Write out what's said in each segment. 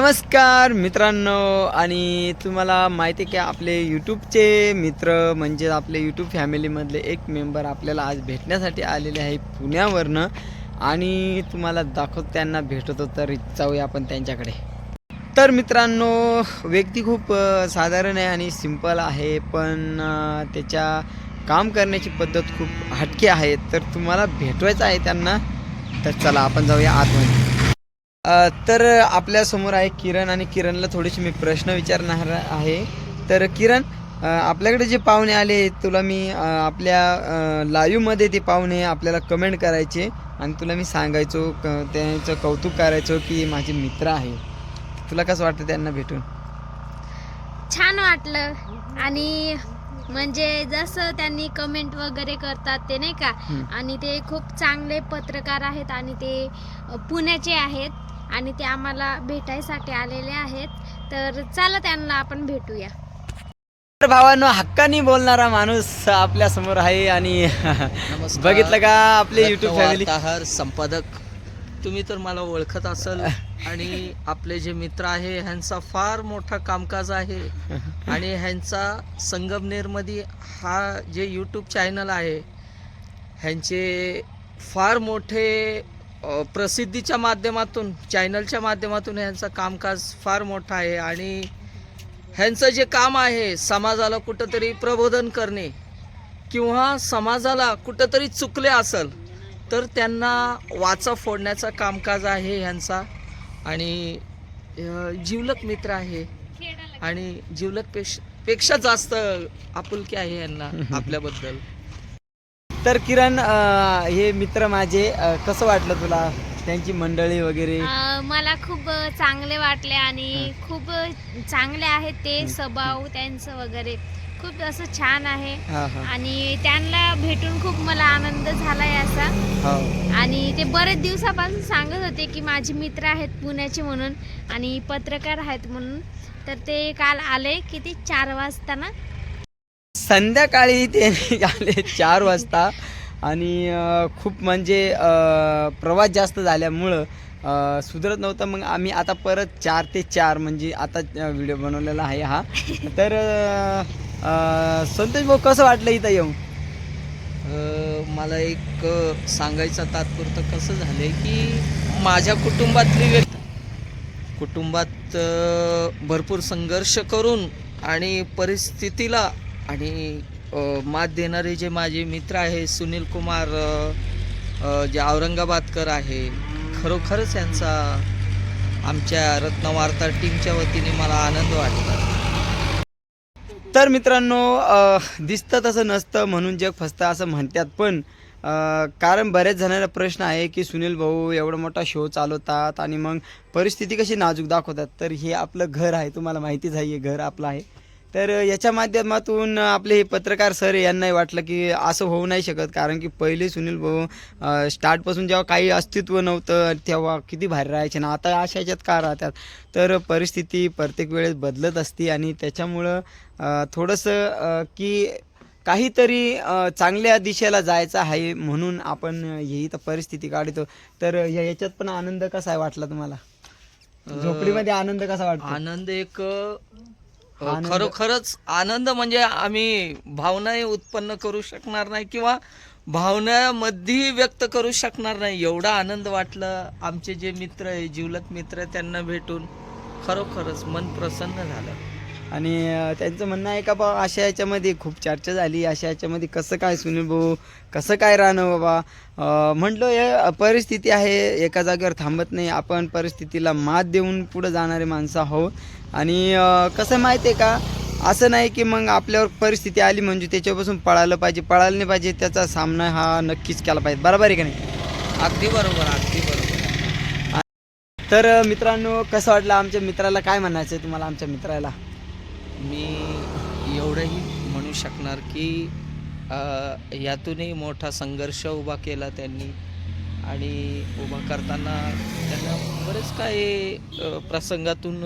नमस्कार मित्रांनो आणि तुम्हाला माहिती आहे की आपले यूट्यूबचे मित्र म्हणजे आपले यूट्यूब फॅमिलीमधले एक मेंबर आपल्याला आज भेटण्यासाठी आलेले आहे पुण्यावरनं. आणि तुम्हाला दाखवत त्यांना भेटतो तर जाऊया आपण त्यांच्याकडे. तर मित्रांनो व्यक्ती खूप साधारण आहे आणि सिंपल आहे पण त्याच्या काम करण्याची पद्धत खूप हटके आहे. तर तुम्हाला भेटवायचं आहे त्यांना तर चला आपण जाऊया आतमध्ये. तर आपल्यासमोर आहे किरण आणि किरणला थोडेसे मी प्रश्न विचारणार आहे. तर किरण आपल्याकडे जे पाहुणे आले तुला मी आपल्या लाईव्हमध्ये ते पाहुणे आपल्याला कमेंट करायचे आणि तुला मी सांगायचो क- त्यांचं कौतुक करायचो की माझे मित्र आहे. तुला कसं वाटतं त्यांना भेटून? छान वाटलं. आणि म्हणजे जसं त्यांनी कमेंट वगैरे करतात ते नाही का. आणि ते खूप चांगले पत्रकार आहेत आणि ते पुण्याचे आहेत आणि ते आम्हाला भेटायसाठी आलेले आहेत तर चला त्यांना आपण भेटूया तर भावांनो हक्कानी बोलणारा माणूस आपल्यासमोर आहे आणि नमस्कार. बघितलं का आपले युट्यूब फॅमिली वार्ताहर संपादक तुम्ही तर मला ओळखत असाल. आणि आपले जे मित्र आहे ह्यांचा फार मोठा कामकाज आहे. आणि ह्यांचा संगमनेरमध्ये हा जे यूट्यूब चॅनल आहे ह्यांचे फार मोठे प्रसिद्धीच्या माध्यमातून चॅनलच्या माध्यमातून ह्यांचा कामकाज फार मोठा आहे. आणि ह्यांचं जे काम आहे समाजाला कुठंतरी प्रबोधन करणे किंवा समाजाला कुठंतरी चुकले असेल तर त्यांना वाचा फोडण्याचा कामकाज आहे ह्यांचा. आणि जिवलक मित्र आहे. आणि जिवलकपेक्षा पेक्षा जास्त आपुलकी आहे यांना आपल्याबद्दल. तर किरण अं, हे मित्र माझे अं, कसं वाटलं तुला? त्यांची मंडळी वगैरे? अ, मला खूप चांगले वाटले आणि खूप चांगले आहेत ते स्वभाव त्यांचं वगैरे. खूप असं छान आहे. हा हा. आणि त्यांना भेटून खूप मला आनंद झालाय असा. हो. आणि ते बरेच दिवसापासून सांगत होते की माझे मित्र आहेत पुण्याचे म्हणून आणि पत्रकार आहेत म्हणून. तर ते काल आले किती? चार वाजता ना? संध्याकाळी ते आले चार वाजता. आणि अं, खूप म्हणजे अं, प्रवास जास्त झाल्यामुळं अं, सुधरत नव्हतं. मग आम्ही आता परत चार ते चार म्हणजे आता व्हिडिओ बनवलेला आहे हा. तर अं, संतोष भाऊ कसं वाटलं इथं येऊन? मला एक सांगायचं तात्पुरतं कसं झालंय की माझ्या कुटुंबातली व्यक्ती कुटुंबात भरपूर संघर्ष करून आणि परिस्थितीला आणि मात देणारे जे माझे मित्र आहे सुनील कुमार जे औरंगाबादकर आहे खरोखरच यांचा आमच्या रत्नवार्ता टीमच्या वतीने मला आनंद वाटला तर मित्रांनो दिसतं तसं नसतं म्हणून जग फसतं असं म्हणतात पण कारण बऱ्याच जणांना प्रश्न आहे की सुनील भाऊ एवढा मोठा शो चालवतात आणि मग परिस्थिती कशी नाजूक दाखवतात. तर हे आपलं घर आहे तुम्हाला माहितीच आहे हे घर आपलं आहे. तर याच्या माध्यमातून आपले हे पत्रकार सर यांनाही वाटलं की असं होऊ नाही शकत. कारण की पहिले सुनील भाऊ स्टार्टपासून जेव्हा काही अस्तित्व नव्हतं तेव्हा किती भारी राहायचे ना. आता अशा ह्याच्यात का राहतात? तर परिस्थिती प्रत्येक वेळेस बदलत असते आणि त्याच्यामुळं थोडंसं की काहीतरी चांगल्या दिशेला जायचं आहे म्हणून आपण ही तर परिस्थिती काढतो. तर याच्यात पण आनंद कसा आहे वाटला तुम्हाला? झोपडीमध्ये आनंद कसा वाटतो? आनंद एक आनंद- खरोखरच आनंद म्हणजे आम्ही भावनाही उत्पन्न करू शकणार नाही किंवा भावनामध्ये व्यक्त करू शकणार नाही. एवढा आनंद वाटला. आमचे जे मित्र आहे जिवलक मित्र आहे, त्यांना भेटून खरोखरच मन प्रसन्न झालं. आणि अ, त्यांचं म्हणणं आहे का बा अशा याच्यामध्ये खूप चर्चा झाली. अशा याच्यामध्ये कसं काय सुनील भाऊ कसं काय राहणं बाबा? अ, म्हटलं हे परिस्थिती आहे एका जागेवर थांबत नाही. आपण परिस्थितीला मात देऊन पुढे जाणारे माणसं आहोत. आणि कसं माहिती आहे का? असं नाही की मग आपल्यावर परिस्थिती आली म्हणजे त्याच्यापासून पळालं पाहिजे. पळायला नाही पाहिजे त्याचा सामना हा नक्कीच केला पाहिजे. बरोबर आहे का नाही? अगदी बरोबर अगदी बरोबर. तर मित्रांनो कसं वाटलं आमच्या मित्राला? काय म्हणायचं आहे तुम्हाला आमच्या मित्राला? मी एवढंही म्हणू शकणार की यातूनही मोठा संघर्ष उभा केला त्यांनी. आणि उभा करताना त्यांना बरेच काही प्रसंगातून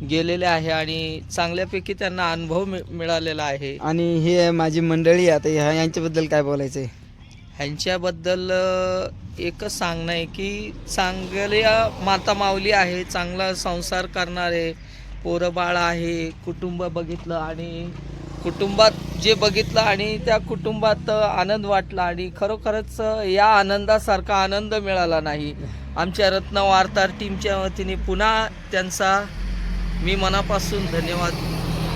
गेलेले आहे आणि चांगल्यापैकी त्यांना अनुभव मि मिळालेला आहे. आणि हे माझी मंडळी आता ह्या यांच्याबद्दल काय बोलायचं आहे ह्यांच्याबद्दल अ, एकच सांगणं आहे की चांगल्या माता माऊली आहे चांगला संसार करणारे पोरं बाळ आहे कुटुंब बघितलं आणि कुटुंबात जे बघितलं आणि त्या कुटुंबात आनंद वाटला आणि खरोखरच या आनंदासारखा आनंद मिळाला नाही. आमच्या रत्न वार्तार टीमच्या वतीने पुन्हा त्यांचा मी मनापासून धन्यवाद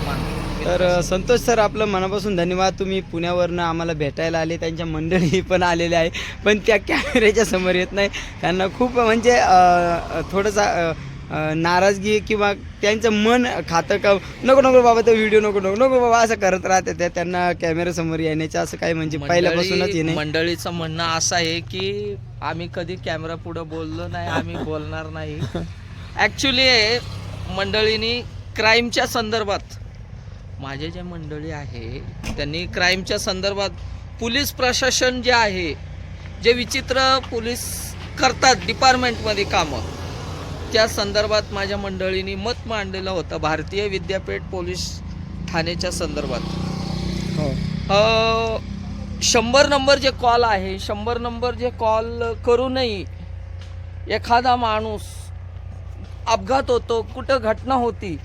मानतो. तर संतोष सर आपलं मनापासून धन्यवाद. तुम्ही पुण्यावरनं आम्हाला भेटायला आले. त्यांच्या मंडळी पण आलेले आहे. पण त्या कॅमेऱ्याच्या समोर येत नाही. त्यांना खूप म्हणजे थोडंसं नाराजगी किंवा त्यांचं मन खातं का नको नको बाबा तो व्हिडिओ नको नको नको बाबा असं करत राहते त्या त्यांना कॅमेऱ्यासमोर येण्याचं असं काय म्हणजे पहिल्यापासूनच येणे. मंडळीचं म्हणणं असं आहे की आम्ही कधी कॅमेरा पुढे बोललो नाही आम्ही बोलणार नाही. ॲक्च्युली मंडळींनी क्राईमच्या संदर्भात माझे जे मंडळी आहे त्यांनी क्राईमच्या संदर्भात पोलीस प्रशासन जे आहे जे विचित्र पोलीस करतात डिपार्टमेंटमध्ये कामं त्या संदर्भात माझ्या मंडळींनी मत मांडलेलं होतं भारतीय विद्यापीठ पोलीस ठाण्याच्या संदर्भात. हो. शंभर नंबर जे कॉल आहे शंभर नंबर जे कॉल करूनही एखादा माणूस अपघात होतो कुठं घटना होती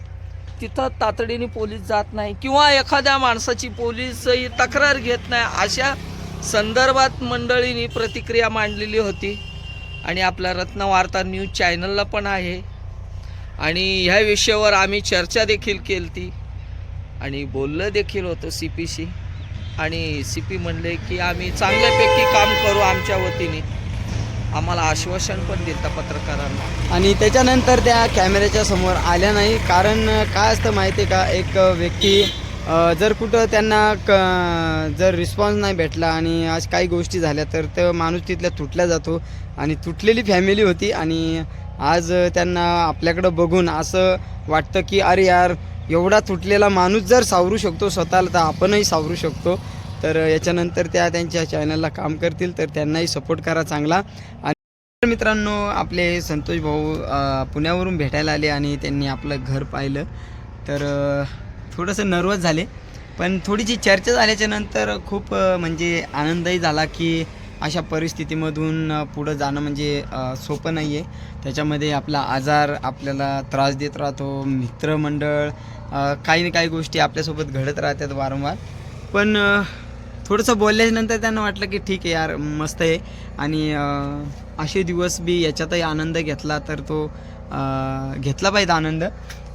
तिथं तातडीने पोलीस जात नाही किंवा एखाद्या माणसाची पोलीसही तक्रार घेत नाही अशा संदर्भात मंडळींनी प्रतिक्रिया मांडलेली होती. आणि आपला रत्न वार्ता न्यूज चॅनलला पण आहे. आणि ह्या विषयावर आम्ही चर्चा देखील केली ती आणि बोललं देखील होतं सी पीशी आणि सी पी म्हणले की आम्ही चांगल्यापैकी काम करू आमच्या वतीने. आम्हाला आश्वासन पण देतं पत्रकारांना. आणि त्याच्यानंतर त्या कॅमेऱ्याच्या समोर आल्या नाही. कारण काय असतं माहिती आहे का? एक व्यक्ती जर कुठं त्यांना क जर रिस्पॉन्स नाही भेटला आणि आज काही गोष्टी झाल्या तर तो माणूस तिथल्या तुटल्या जातो. आणि तुटलेली फॅमिली होती आणि आज त्यांना आपल्याकडं बघून असं वाटतं की अरे यार एवढा तुटलेला माणूस जर सावरू शकतो स्वतःला तर आपणही सावरू शकतो. तर याच्यानंतर त्या त्यांच्या चॅनलला काम करतील तर त्यांनाही सपोर्ट करा चांगला. आणि मित्रांनो आपले संतोष भाऊ पुण्यावरून भेटायला आले आणि त्यांनी आपलं घर पाहिलं. तर थोडंसं नर्वस झाले. पण थोडीशी चर्चा झाल्याच्यानंतर खूप म्हणजे आनंदही झाला की अशा परिस्थितीमधून पुढं जाणं म्हणजे सोपं नाही आहे त्याच्यामध्ये आपला आजार आपल्याला त्रास देत राहतो मित्रमंडळ काही ना काही गोष्टी आपल्यासोबत घडत राहतात वारंवार. पण थोडंसं बोलल्यानंतर त्यांना वाटलं की ठीक आहे यार मस्त आहे. आणि असे दिवस बी याच्यातही आनंद घेतला तर तो घेतला पाहिजे आनंद.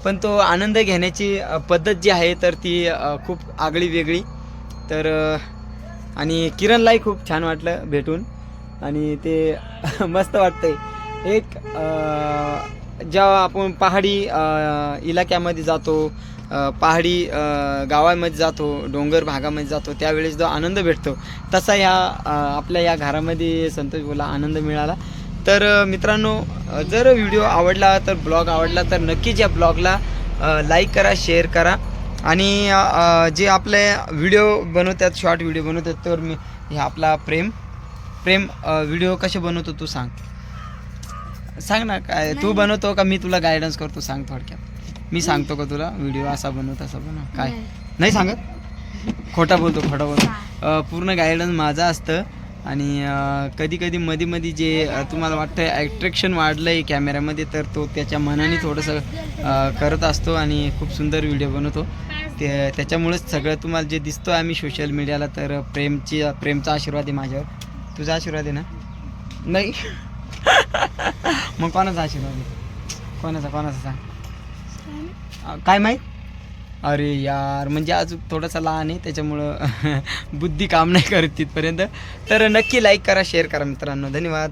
पण तो आनंद घेण्याची पद्धत जी आहे तर ती खूप आगळी वेगळी. तर आणि किरणलाही खूप छान वाटलं भेटून. आणि ते मस्त वाटतंय. एक जेव्हा आपण पहाडी इलाक्यामध्ये जातो पहाडी गावामध्ये जातो डोंगर भागामध्ये जातो त्यावेळेस जो आनंद भेटतो तसा या आपल्या या घरामध्ये संतोष बोला आनंद मिळाला. तर मित्रांनो जर व्हिडिओ आवडला तर ब्लॉग आवडला तर नक्कीच या ब्लॉगला लाईक करा शेअर करा. आणि जे आपले व्हिडिओ बनवतात शॉर्ट व्हिडिओ बनवतात तर मी हे आपला प्रेम प्रेम व्हिडिओ कसे बनवतो तू सांग. सांग ना काय तू बनवतो का मी तुला गायडन्स करतो सांग थोडक्यात. मी सांगतो का तुला? व्हिडिओ असा बनव तसा बनव. काय? नाही. सांगत? खोटा बोलतो खोटा बोलतो. पूर्ण गायडन्स माझं असतं. आणि कधी कधी मध्ये मध्ये जे तुम्हाला वाटतं ॲट्रॅक्शन वाढलं आहे कॅमेऱ्यामध्ये तर तो त्याच्या मनाने थोडंसं करत असतो आणि खूप सुंदर व्हिडिओ बनवतो. ते त्याच्यामुळेच सगळं तुम्हाला जे दिसतो आम्ही सोशल मीडियाला तर प्रेमची प्रेमचा आशीर्वाद आहे माझ्यावर. तुझा आशीर्वाद आहे ना? नाही. मग कोणाचा आशीर्वाद आहे? कोणाचा कोणाचा सांग? अ, काय माहीत? अरे यार म्हणजे अजून थोडासा लहान आहे त्याच्यामुळं बुद्धी काम नाही करत तिथपर्यंत. तर नक्की लाईक करा शेअर करा मित्रांनो. धन्यवाद.